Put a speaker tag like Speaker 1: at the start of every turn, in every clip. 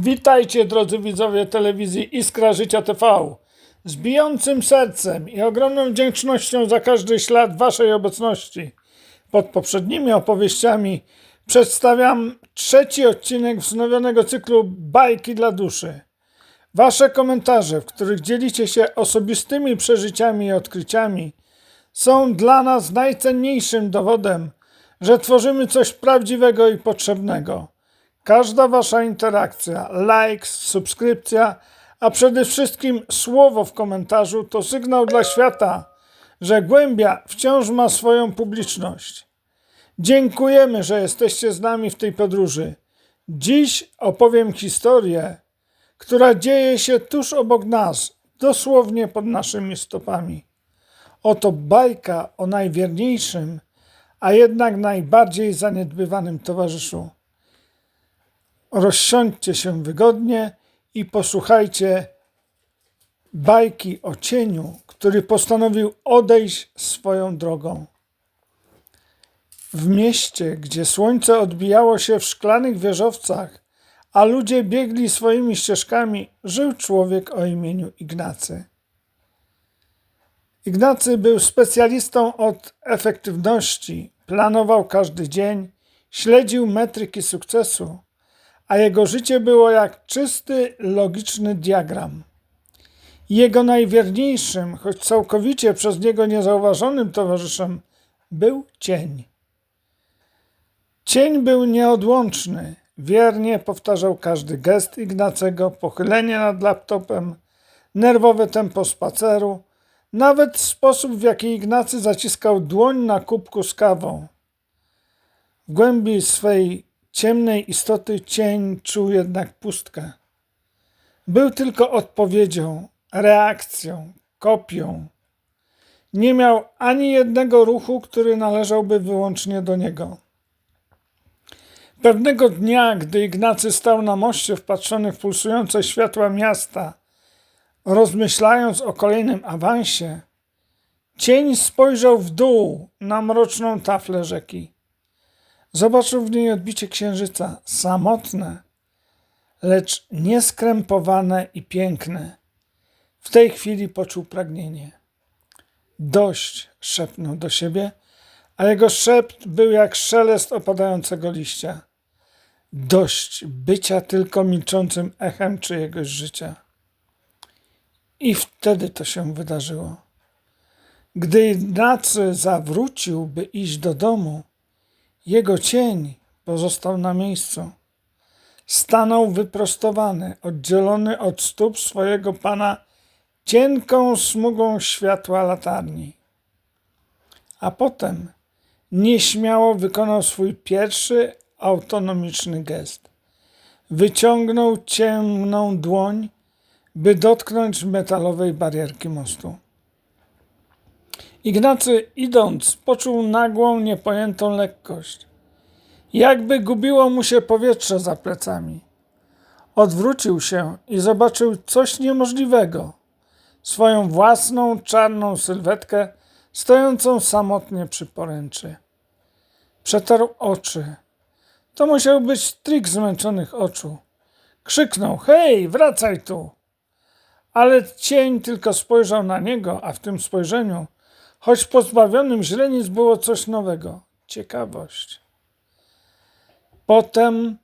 Speaker 1: Witajcie drodzy widzowie telewizji Iskra Życia TV. Z bijącym sercem i ogromną wdzięcznością za każdy ślad Waszej obecności pod poprzednimi opowieściami przedstawiam trzeci odcinek wznowionego cyklu Bajki dla duszy. Wasze komentarze, w których dzielicie się osobistymi przeżyciami i odkryciami, są dla nas najcenniejszym dowodem, że tworzymy coś prawdziwego i potrzebnego. Każda Wasza interakcja, like, subskrypcja, a przede wszystkim słowo w komentarzu to sygnał dla świata, że głębia wciąż ma swoją publiczność. Dziękujemy, że jesteście z nami w tej podróży. Dziś opowiem historię, która dzieje się tuż obok nas, dosłownie pod naszymi stopami. Oto bajka o najwierniejszym, a jednak najbardziej zaniedbywanym towarzyszu. Rozsiądźcie się wygodnie i posłuchajcie bajki o cieniu, który postanowił odejść swoją drogą. W mieście, gdzie słońce odbijało się w szklanych wieżowcach, a ludzie biegli swoimi ścieżkami, żył człowiek o imieniu Ignacy. Ignacy był specjalistą od efektywności, planował każdy dzień, śledził metryki sukcesu, a jego życie było jak czysty, logiczny diagram. Jego najwierniejszym, choć całkowicie przez niego niezauważonym towarzyszem był cień. Cień był nieodłączny, wiernie powtarzał każdy gest Ignacego, pochylenie nad laptopem, nerwowe tempo spaceru, nawet sposób, w jaki Ignacy zaciskał dłoń na kubku z kawą. W głębi swej ciemnej istoty cień czuł jednak pustkę. Był tylko odpowiedzią, reakcją, kopią. Nie miał ani jednego ruchu, który należałby wyłącznie do niego. Pewnego dnia, gdy Ignacy stał na moście wpatrzony w pulsujące światła miasta, rozmyślając o kolejnym awansie, cień spojrzał w dół na mroczną taflę rzeki. Zobaczył w niej odbicie księżyca, samotne, lecz nieskrępowane i piękne. W tej chwili poczuł pragnienie. Dość, szepnął do siebie, a jego szept był jak szelest opadającego liścia. Dość bycia tylko milczącym echem czyjegoś życia. I wtedy to się wydarzyło. Gdy Ignacy zawrócił, by iść do domu, jego cień pozostał na miejscu. Stanął wyprostowany, oddzielony od stóp swojego pana cienką smugą światła latarni. A potem nieśmiało wykonał swój pierwszy autonomiczny gest. Wyciągnął ciemną dłoń, by dotknąć metalowej barierki mostu. Ignacy, idąc, poczuł nagłą, niepojętą lekkość. Jakby gubiło mu się powietrze za plecami. Odwrócił się i zobaczył coś niemożliwego. Swoją własną czarną sylwetkę stojącą samotnie przy poręczy. Przetarł oczy. To musiał być trik zmęczonych oczu. Krzyknął: Hej, wracaj tu! Ale cień tylko spojrzał na niego, a w tym spojrzeniu choć pozbawionym źrenic było coś nowego ciekawość. Potem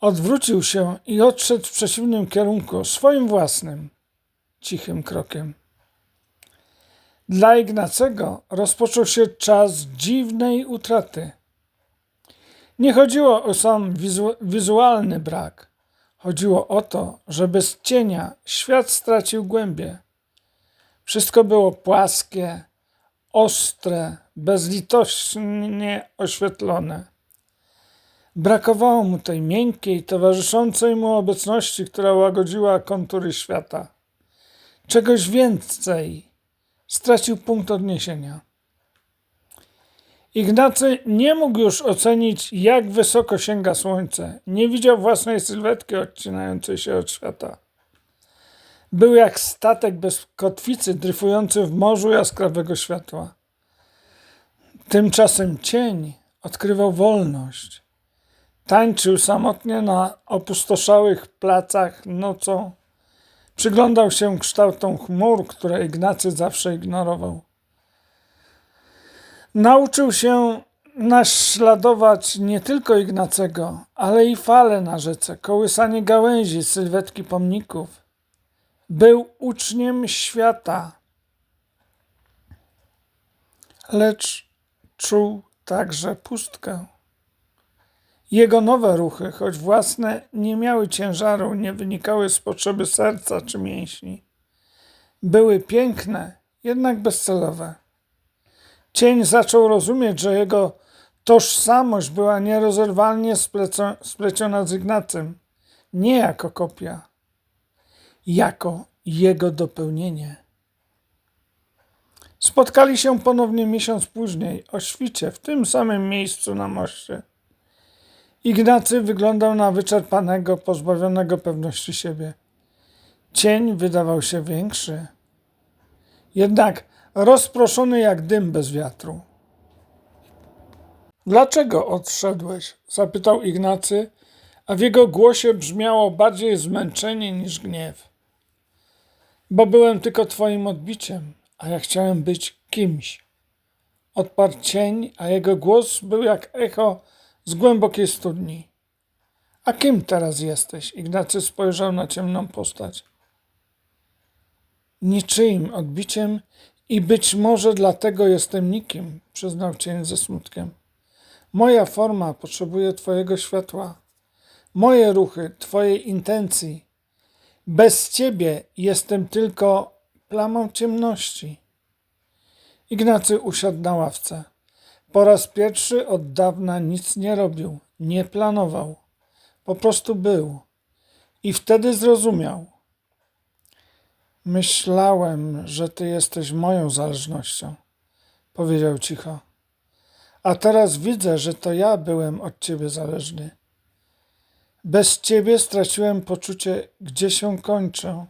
Speaker 1: odwrócił się i odszedł w przeciwnym kierunku, swoim własnym, cichym krokiem. Dla Ignacego rozpoczął się czas dziwnej utraty. Nie chodziło o sam wizu wizualny brak. Chodziło o to, że bez cienia świat stracił głębię. Wszystko było płaskie, ostre, bezlitośnie oświetlone. Brakowało mu tej miękkiej, towarzyszącej mu obecności, która łagodziła kontury świata. Czegoś więcej. Stracił punkt odniesienia. Ignacy nie mógł już ocenić, jak wysoko sięga słońce. Nie widział własnej sylwetki odcinającej się od świata. Był jak statek bez kotwicy dryfujący w morzu jaskrawego światła. Tymczasem cień odkrywał wolność. Tańczył samotnie na opustoszałych placach nocą. Przyglądał się kształtom chmur, które Ignacy zawsze ignorował. Nauczył się naśladować nie tylko Ignacego, ale i fale na rzece, kołysanie gałęzi, sylwetki pomników. Był uczniem świata, lecz czuł także pustkę. Jego nowe ruchy, choć własne, nie miały ciężaru, nie wynikały z potrzeby serca czy mięśni. Były piękne, jednak bezcelowe. Cień zaczął rozumieć, że jego tożsamość była nierozerwalnie spleciona z Ignacym, nie jako kopia, jako jego dopełnienie. Spotkali się ponownie miesiąc później, o świcie, w tym samym miejscu na moście. Ignacy wyglądał na wyczerpanego, pozbawionego pewności siebie. Cień wydawał się większy, jednak rozproszony jak dym bez wiatru. Dlaczego odszedłeś? zapytał Ignacy, a w jego głosie brzmiało bardziej zmęczenie niż gniew. Bo byłem tylko twoim odbiciem, a ja chciałem być kimś. Odparł cień, a jego głos był jak echo z głębokiej studni. A kim teraz jesteś? Ignacy spojrzał na ciemną postać. Niczyim odbiciem i być może dlatego jestem nikim, przyznał cień ze smutkiem. Moja forma potrzebuje Twojego światła, moje ruchy, Twojej intencji. Bez Ciebie jestem tylko plamą ciemności. Ignacy usiadł na ławce. Po raz pierwszy od dawna nic nie robił, nie planował. Po prostu był. I wtedy zrozumiał. Myślałem, że ty jesteś moją zależnością, powiedział cicho. A teraz widzę, że to ja byłem od ciebie zależny. Bez ciebie straciłem poczucie, gdzie się kończę,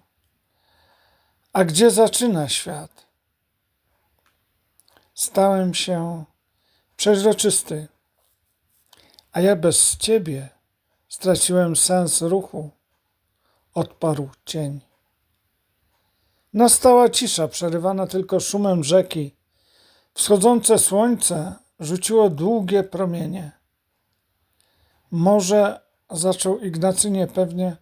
Speaker 1: a gdzie zaczyna świat. Stałem się przeźroczysty, a ja bez ciebie straciłem sens ruchu, odparł cień. Nastała cisza, przerywana tylko szumem rzeki. Wschodzące słońce rzuciło długie promienie. Może, zaczął Ignacy niepewnie,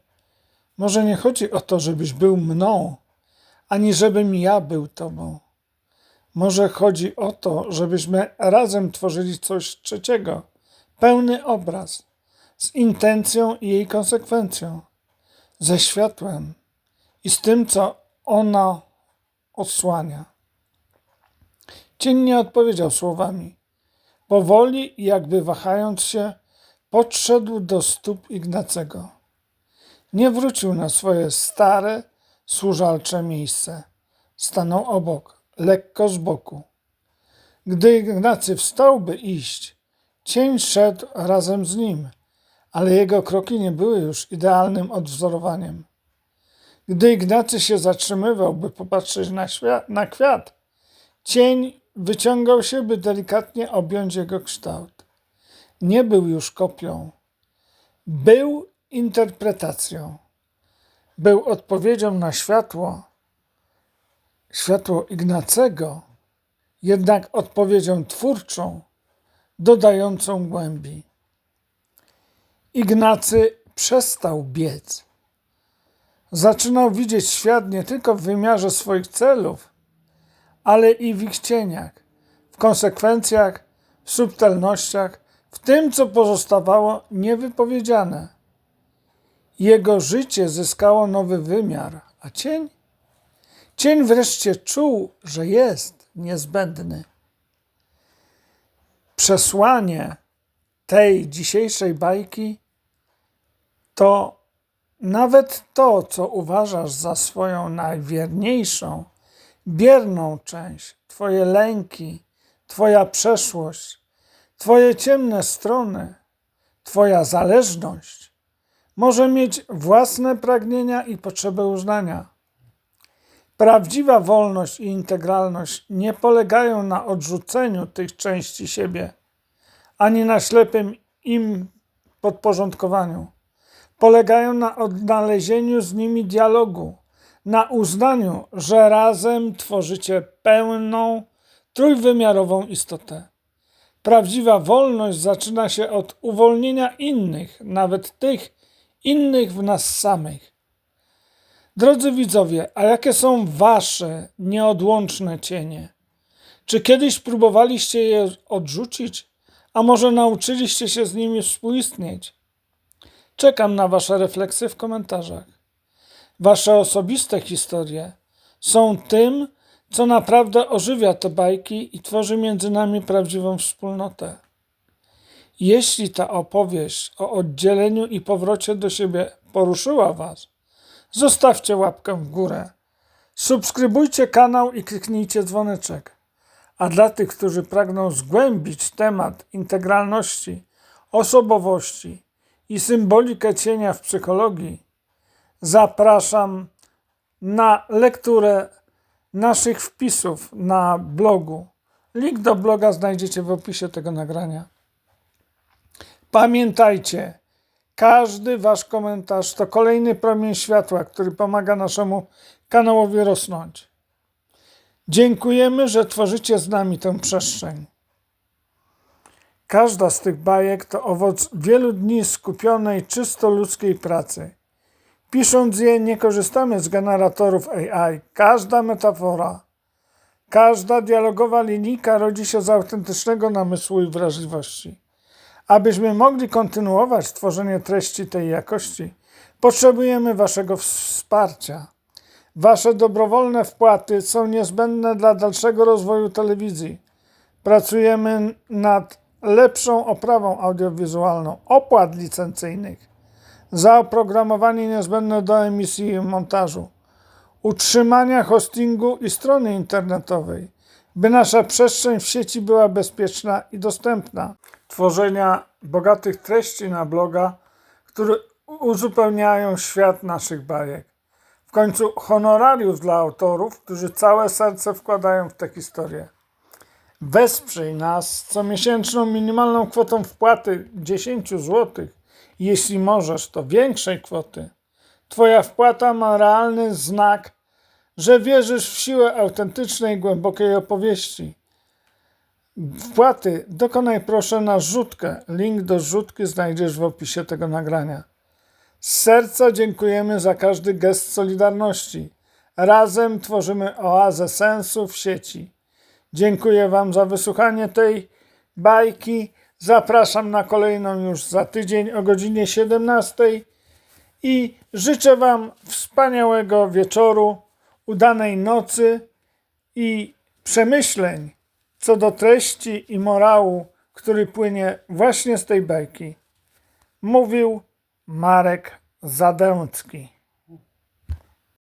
Speaker 1: może nie chodzi o to, żebyś był mną, ani żebym ja był tobą. Może chodzi o to, żebyśmy razem tworzyli coś trzeciego, pełny obraz, z intencją i jej konsekwencją, ze światłem i z tym, co ona odsłania. Cień nie odpowiedział słowami. Powoli jakby wahając się, podszedł do stóp Ignacego. Nie wrócił na swoje stare, służalcze miejsce. Stanął obok, lekko z boku. Gdy Ignacy wstał, by iść, cień szedł razem z nim, ale jego kroki nie były już idealnym odwzorowaniem. Gdy Ignacy się zatrzymywał, by popatrzeć na, świat, na kwiat, cień wyciągał się, by delikatnie objąć jego kształt. Nie był już kopią, był interpretacją, był odpowiedzią na światło, światło Ignacego, jednak odpowiedzią twórczą, dodającą głębi. Ignacy przestał biec zaczynał widzieć świat nie tylko w wymiarze swoich celów, ale i w ich cieniach, w konsekwencjach, w subtelnościach, w tym, co pozostawało niewypowiedziane. Jego życie zyskało nowy wymiar, a cień? Cień wreszcie czuł, że jest niezbędny. Przesłanie tej dzisiejszej bajki to nawet to, co uważasz za swoją najwierniejszą, bierną część, Twoje lęki, Twoja przeszłość, Twoje ciemne strony, Twoja zależność, może mieć własne pragnienia i potrzeby uznania. Prawdziwa wolność i integralność nie polegają na odrzuceniu tych części siebie, ani na ślepym im podporządkowaniu. Polegają na odnalezieniu z nimi dialogu, na uznaniu, że razem tworzycie pełną, trójwymiarową istotę. Prawdziwa wolność zaczyna się od uwolnienia innych, nawet tych innych w nas samych. Drodzy widzowie, a jakie są wasze nieodłączne cienie? Czy kiedyś próbowaliście je odrzucić, a może nauczyliście się z nimi współistnieć? Czekam na wasze refleksje w komentarzach. Wasze osobiste historie są tym, co naprawdę ożywia te bajki i tworzy między nami prawdziwą wspólnotę. Jeśli ta opowieść o oddzieleniu i powrocie do siebie poruszyła Was, zostawcie łapkę w górę. Subskrybujcie kanał i kliknijcie dzwoneczek. A dla tych, którzy pragną zgłębić temat integralności, osobowości i symbolikę cienia w psychologii, zapraszam na lekturę naszych wpisów na blogu. Link do bloga znajdziecie w opisie tego nagrania. Pamiętajcie, każdy Wasz komentarz to kolejny promień światła, który pomaga naszemu kanałowi rosnąć. Dziękujemy, że tworzycie z nami tę przestrzeń. Każda z tych bajek to owoc wielu dni skupionej, czysto ludzkiej pracy. Pisząc je, nie korzystamy z generatorów AI. Każda metafora, każda dialogowa linijka rodzi się z autentycznego namysłu i wrażliwości. Abyśmy mogli kontynuować tworzenie treści tej jakości, potrzebujemy Waszego wsparcia. Wasze dobrowolne wpłaty są niezbędne dla dalszego rozwoju telewizji. Pracujemy nad lepszą oprawą audiowizualną opłat licencyjnych, za oprogramowanie niezbędne do emisji i montażu, utrzymania hostingu i strony internetowej, by nasza przestrzeń w sieci była bezpieczna i dostępna, tworzenia bogatych treści na bloga, które uzupełniają świat naszych bajek. W końcu honorariów dla autorów, którzy całe serce wkładają w tę historię. Wesprzyj nas comiesięczną minimalną kwotą wpłaty 10 zł. Jeśli możesz, to większej kwoty. Twoja wpłata ma realny znak, że wierzysz w siłę autentycznej, głębokiej opowieści. Wpłaty dokonaj proszę na rzutkę. Link do rzutki znajdziesz w opisie tego nagrania. Z serca dziękujemy za każdy gest solidarności. Razem tworzymy oazę sensu w sieci. Dziękuję Wam za wysłuchanie tej bajki. Zapraszam na kolejną już za tydzień o godzinie 17 i życzę Wam wspaniałego wieczoru, udanej nocy i przemyśleń co do treści i morału, który płynie właśnie z tej bajki. Mówił Marek Zadęcki.